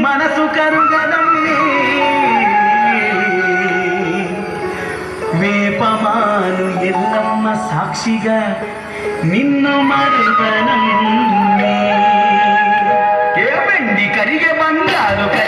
మనసు కరుగదమ్మి. వేపమాను ఎల్లమ్మ సాక్షిగా నిన్ను మరుగనమ్మి. ఏమండి కరిగే బంగారు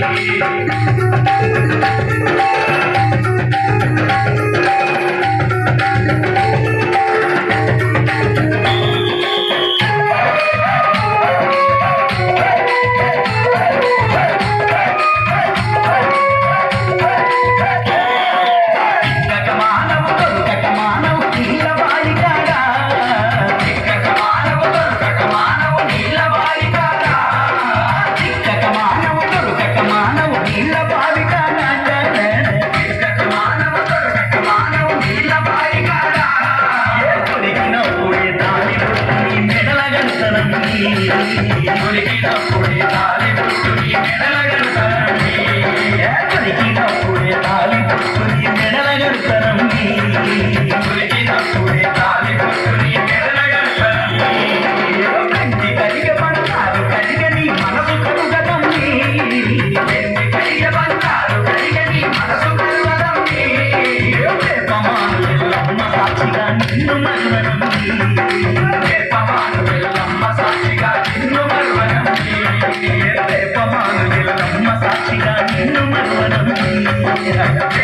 Thank you. குளிக்கிட குளித்தாலே முட்டு நீ நிழல்கள் தரமே கதைக்கிட Thank you.